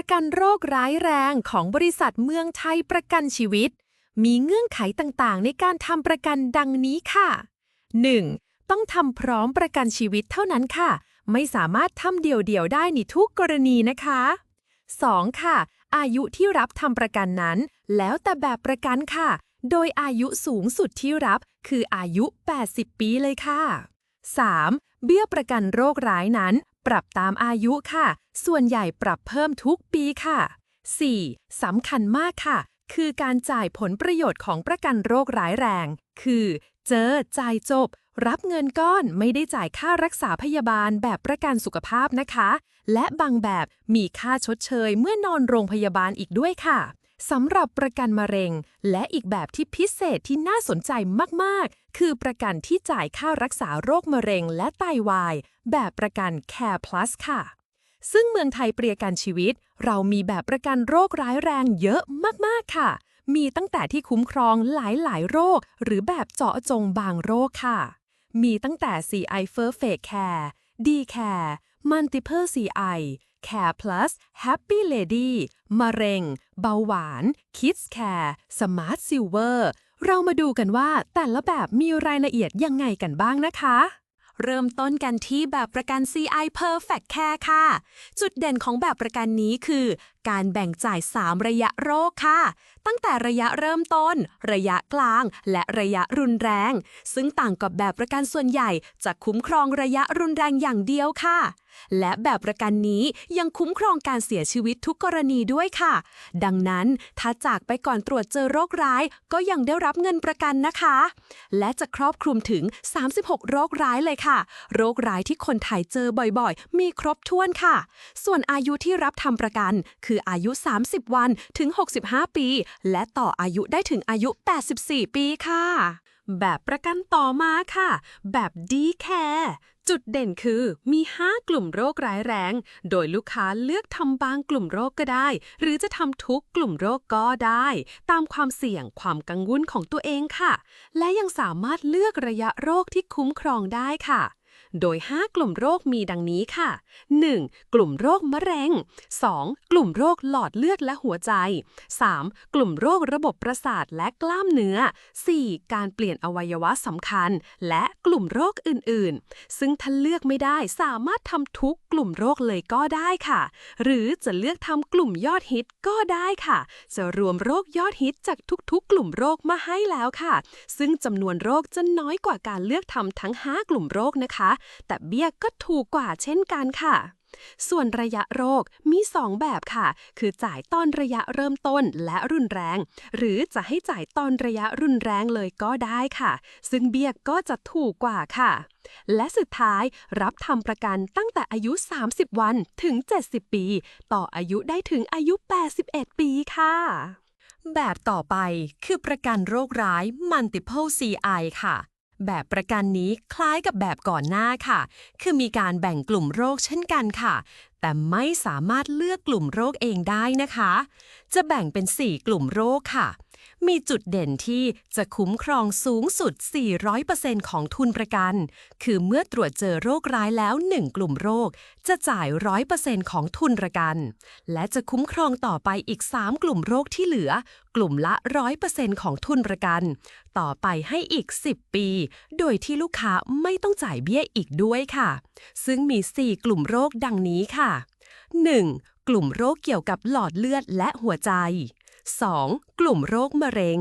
ประกันโรคร้ายแรงของบริษัทเมืองไทยประกันชีวิต มีเงื่อนไขต่างๆ ในการทำประกันดังนี้ค่ะ 1. ต้องทำพร้อมประกันชีวิตเท่านั้นค่ะ ไม่สามารถทำเดี่ยวๆได้ในทุกกรณีนะคะ 2. ค่ะ อายุที่รับทำประกันนั้น แล้วแต่แบบประกันค่ะ โดยอายุสูงสุดที่รับคืออายุ 80 ปีเลยค่ะ 3. เบี้ยประกันโรคร้ายนั้น ปรับตามอายุค่ะ ส่วนใหญ่ปรับเพิ่มทุกปีค่ะ 4. สำคัญมากค่ะ คือการจ่ายผลประโยชน์ของประกันโรคร้ายแรง คือ เจอจ่ายจบ รับเงินก้อนไม่ได้จ่ายค่ารักษาพยาบาลแบบประกันสุขภาพนะคะ และบางแบบมีค่าชดเชยเมื่อนอนโรงพยาบาลอีกด้วยค่ะ สำหรับประกันมะเร็ง และอีกแบบที่พิเศษที่น่าสนใจมากๆ คือประกันที่จ่ายค่ารักษาโรคมะเร็งและไตาวาย แบบประกัน Care Plus ค่ะ ซึ่งเมืองไทยเปรียกันชีวิต เรามีแบบประกันโรคร้ายแรงเยอะมากๆค่ะ มีตั้งแต่ที่คุ้มครองหลายๆ โรค หรือแบบเจาะจงบางโรคค่ะ มีตั้งแต่ CI Perfect Care D Care Multiple CI Care Plus Happy Lady มะเร็ง เบาหวาน Kids Care Smart Silver เรามาดูกันว่าแต่ละแบบมีรายละเอียดยังไงกันบ้างนะคะ เริ่มต้นกันที่แบบประกัน CI Perfect Care ค่ะ จุดเด่นของแบบประกันนี้คือ การแบ่งจ่าย 3 ระยะโรคค่ะ ตั้งแต่ระยะเริ่มต้น ระยะกลาง และระยะรุนแรง ซึ่งต่างกับแบบประกันส่วนใหญ่ จะคุ้มครองระยะรุนแรงอย่างเดียวค่ะ และแบบประกันนี้ยังคุ้มครองการเสียชีวิตทุกกรณีด้วยค่ะ ดังนั้นถ้าจากไปก่อนตรวจเจอโรคร้าย ก็ยังได้รับเงินประกันนะคะ และจะครอบคลุมถึง 36 โรคร้ายเลยค่ะ โรคร้ายที่คนไทยเจอบ่อยๆ มีครบถ้วนค่ะ ส่วนอายุที่รับทำประกัน คืออายุ 30 วันถึง 65 ปี และต่ออายุได้ถึงอายุ 84 ปีค่ะ แบบประกันต่อมาค่ะ แบบดีแคร์จุดเด่นคือมี 5 กลุ่มโรคร้ายแรง โดยลูกค้าเลือกทำบางกลุ่มโรคก็ได้ หรือจะทำทุกกลุ่มโรคก็ได้ ตามความเสี่ยงความกังวลของตัวเองค่ะ และยังสามารถเลือกระยะโรคที่คุ้มครองได้ค่ะ โดย 5 กลุ่มโรคมีดังนี้ค่ะ 1. กลุ่มโรคมะเร็ง 2. กลุ่มโรคหลอดเลือดและหัวใจ 3. กลุ่มโรคระบบประสาทและกล้ามเนื้อ 4. การเปลี่ยนอวัยวะสำคัญ และกลุ่มโรคอื่นๆ ซึ่งถ้าเลือกไม่ได้สามารถทำทุกกลุ่มโรคเลยก็ได้ค่ะ หรือจะเลือกทำกลุ่มยอดฮิตก็ได้ค่ะ จะรวมโรคยอดฮิตจากทุกๆ กลุ่มโรคมาให้แล้วค่ะ ซึ่งจำนวนโรคจะน้อยกว่าการเลือกทำทั้ง 5 กลุ่มโรคนะคะแต่เบี้ยก็ถูกกว่าเช่นกันค่ะ ส่วนระยะโรคมี 2 แบบค่ะ คือจ่ายตอนระยะเริ่มต้นและรุนแรง หรือจะให้จ่ายตอนระยะรุนแรงเลยก็ได้ค่ะ ซึ่งเบี้ยก็จะถูกกว่าค่ะ และสุดท้ายรับทำประกันตั้งแต่อายุ 30 วันถึง 70 ปี ต่ออายุได้ถึงอายุ 81 ปีค่ะแบบต่อไปคือประกันโรคร้าย Multiple CI ค่ะ แบบประกันนี้คล้ายกับแบบก่อนหน้าค่ะ คือมีการแบ่งกลุ่มโรคเช่นกันค่ะ แต่ไม่สามารถเลือกกลุ่มโรคเองได้นะคะ จะแบ่งเป็น 4 กลุ่มโรคค่ะ มีจุดเด่นที่จะคุ้มครองสูงสุด 400%ของทุนประกัน คือเมื่อตรวจเจอโรคร้ายแล้ว 1 กลุ่มโรค จะจ่าย 100%ของทุนประกัน และจะคุ้มครองต่อไปอีก 3 กลุ่มโรคที่เหลือ กลุ่มละ 100%ของทุนประกัน ต่อไปให้อีก 10 ปี โดยที่ลูกค้าไม่ต้องจ่ายเบี้ยอีกด้วยค่ะ ซึ่งมี 4 กลุ่มโรคดังนี้ค่ะ 1. กลุ่มโรคเกี่ยวกับหลอดเลือดและหัวใจ 2. กลุ่มโรคมะเร็ง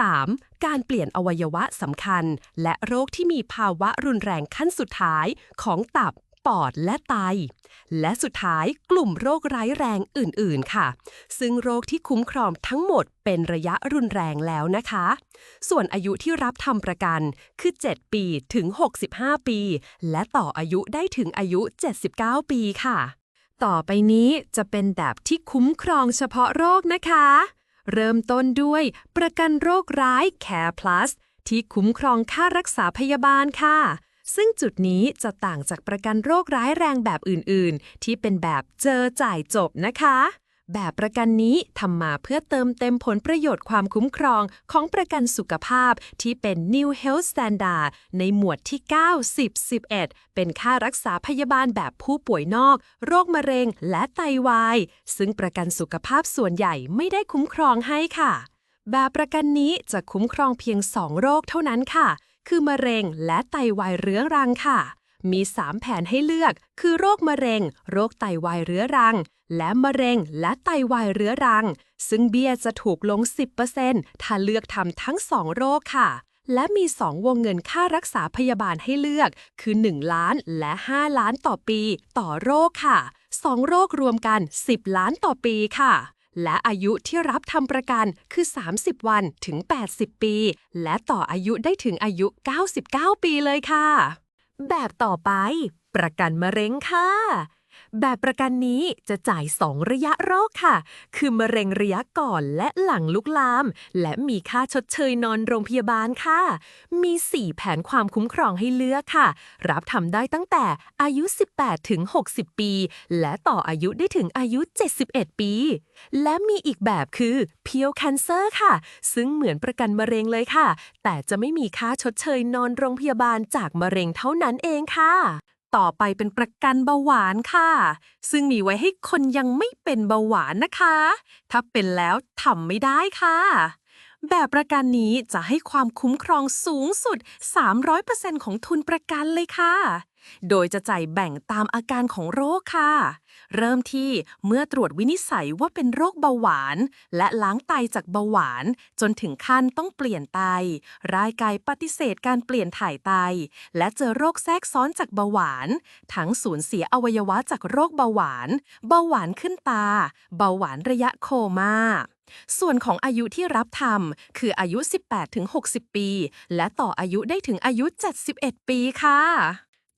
3. การเปลี่ยนอวัยวะสำคัญ และโรคที่มีภาวะรุนแรงขั้นสุดท้ายของตับปอดและไต และสุดท้ายกลุ่มโรคร้ายแรงอื่น ๆ ค่ะ ซึ่งโรคที่คุ้มครองทั้งหมดเป็นระยะรุนแรงแล้วนะคะ ส่วนอายุที่รับทำประกันคือ 7 ปีถึง 65 ปี และต่ออายุได้ถึงอายุ 79 ปีค่ะ ต่อไปนี้จะเป็นแบบที่คุ้มครองเฉพาะโรคนะคะ เริ่มต้นด้วย ประกันโรคร้าย Care Plus ที่คุ้มครองค่ารักษาพยาบาลค่ะ ซึ่งจุดนี้จะต่างจากประกันโรคร้ายแรงแบบอื่น ๆ ที่เป็นแบบเจอจ่ายจบนะคะ แบบประกันนี้ทำมาเพื่อเติมเต็มผลประโยชน์ความคุ้มครองของประกันสุขภาพที่เป็น New Health Standard ในหมวดที่ 9 10 11 เป็นค่ารักษาพยาบาลแบบผู้ป่วยนอก โรคมะเร็งและไตวาย ซึ่งประกันสุขภาพส่วนใหญ่ไม่ได้คุ้มครองให้ค่ะ แบบประกันนี้จะคุ้มครองเพียง 2 โรคเท่านั้นค่ะ คือมะเร็งและไตวายเรื้อรังค่ะ มี 3 แผนให้เลือก คือโรคมะเร็ง โรคไตวายเรื้อรัง และมะเร็งและไตวายเรื้อรัง ซึ่งเบี้ยจะถูกลง 10%ถ้าเลือกทำทั้ง 2 โรคค่ะ และมี 2 วงเงินค่ารักษาพยาบาลให้เลือก คือ 1 ล้านและ 5 ล้านต่อปี ต่อโรคค่ะ 2 โรครวมกัน 10 ล้านต่อปีค่ะและอายุที่รับทำประกันคือ 30 วันถึง 80 ปี และต่ออายุได้ถึงอายุ 99 ปีเลยค่ะ แบบต่อไป ประกันมะเร็งค่ะ แบบประกันนี้จะจ่าย 2 ระยะโรคค่ะ คือมะเร็งระยะก่อนและหลังลุกลาม และมีค่าชดเชยนอนโรงพยาบาลค่ะ มี 4 แผนความคุ้มครองให้เลือกค่ะ รับทำได้ตั้งแต่อายุ 18 ถึง 60 ปี และต่ออายุได้ถึงอายุ 71 ปี และมีอีกแบบคือ Pure Cancer ค่ะ ซึ่งเหมือนประกันมะเร็งเลยค่ะ แต่จะไม่มีค่าชดเชยนอนโรงพยาบาลจากมะเร็งเท่านั้นเองค่ะ ต่อไปเป็นประกันเบาหวานค่ะ ซึ่งมีไว้ให้คนยังไม่เป็นเบาหวานนะคะ ถ้าเป็นแล้วทำไม่ได้ค่ะ แบบประกันนี้จะให้ความคุ้มครองสูงสุด 300%ของทุนประกันเลยค่ะ โดยจะจ่ายแบ่งตามอาการของโรคค่ะ เริ่มที่เมื่อตรวจวินิจฉัยว่าเป็นโรคเบาหวาน และล้างไตจากเบาหวาน จนถึงขั้นต้องเปลี่ยนไตรายกายปฏิเสธการเปลี่ยนถ่ายไต และเจอโรคแทรกซ้อนจากเบาหวาน ทั้งสูญเสียอวัยวะจากโรคเบาหวาน เบาหวานขึ้นตา เบาหวานระยะโคม่าส่วนของอายุที่รับทำคืออายุ 18-60 ปี และต่ออายุได้ถึงอายุ 71 ปีค่ะ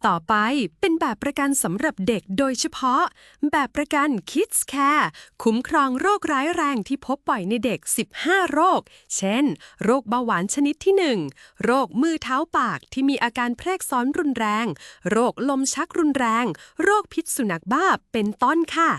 ต่อไปเป็นแบบประกันสำหรับเด็กโดยเฉพาะ แบบประกัน Kids Care คุ้มครองโรคร้ายแรงที่พบบ่อยในเด็ก 15 โรค เช่น โรคเบาหวานชนิดที่ 1 โรคมือเท้าปากที่มีอาการแพรกซ้อนรุนแรง โรคลมชักรุนแรง โรคพิษสุนัขบ้าเป็นต้นค่ะ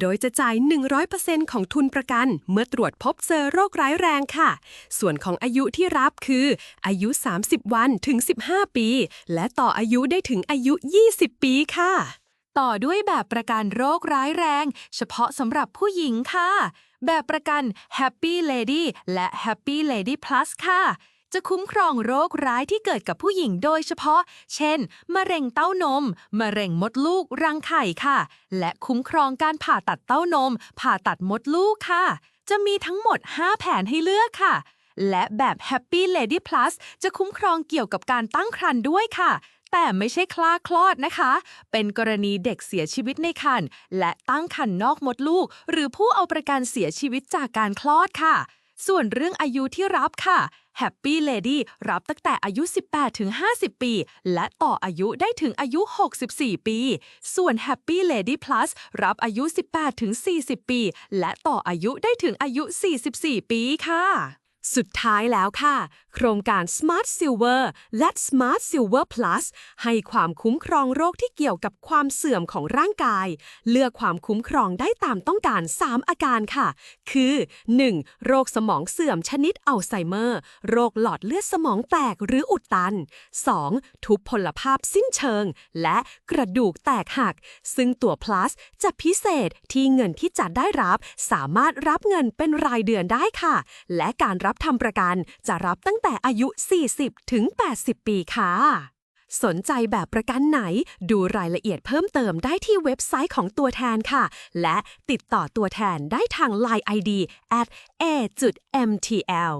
โดยจะจ่าย 100%ของทุนประกัน เมื่อตรวจพบเจอโรคร้ายแรงค่ะ ส่วนของอายุที่รับคือ อายุ 30 วันถึง 15 ปี และต่ออายุได้ถึงอายุ 20 ปีค่ะ ต่อด้วยแบบประกันโรคร้ายแรง เฉพาะสำหรับผู้หญิงค่ะ แบบประกัน Happy Lady และ Happy Lady Plus ค่ะจะคุ้มครองโรคร้ายที่เกิดกับผู้หญิงโดยเฉพาะ เช่น มะเร็งเต้านม มะเร็งมดลูก รังไข่ค่ะ และคุ้มครองการผ่าตัดเต้านม ผ่าตัดมดลูกค่ะ จะมีทั้งหมด 5 แผนให้เลือกค่ะ และแบบ Happy Lady Plus จะคุ้มครองเกี่ยวกับการตั้งครรภ์ด้วยค่ะ แต่ไม่ใช่คลาคลอดนะคะ เป็นกรณีเด็กเสียชีวิตในครรภ์และตั้งครรภ์นอกมดลูก หรือผู้เอาประกันเสียชีวิตจากการคลอดค่ะ ส่วนเรื่องอายุที่รับค่ะ Happy Lady รับตั้งแต่อายุ 18 ถึง 50 ปี และต่ออายุได้ถึงอายุ 64 ปี ส่วน Happy Lady Plus รับอายุ 18 ถึง 40 ปี และต่ออายุได้ถึงอายุ 44 ปีค่ะ สุดท้ายแล้วค่ะ โครงการ Smart Silver และ Smart Silver Plus ให้ความคุ้มครองโรคที่เกี่ยวกับความเสื่อมของร่างกาย เลือกความคุ้มครองได้ตามต้องการ 3 อาการค่ะ คือ 1. โรคสมองเสื่อมชนิดอัลไซเมอร์ โรคหลอดเลือดสมองแตกหรืออุดตัน 2. ทุพพลภาพสิ้นเชิง และกระดูกแตกหัก ซึ่งตัว plus จะพิเศษที่เงินที่จะได้รับ สามารถรับเงินเป็นรายเดือนได้ค่ะ และการรับรับทำประกันจะรับตั้งแต่อายุ 40 ถึง 80 ปีค่ะ สนใจแบบประกันไหนดูรายละเอียดเพิ่มเติมได้ที่เว็บไซต์ของตัวแทนค่ะ และติดต่อตัวแทนได้ทาง Line ID at a.mtl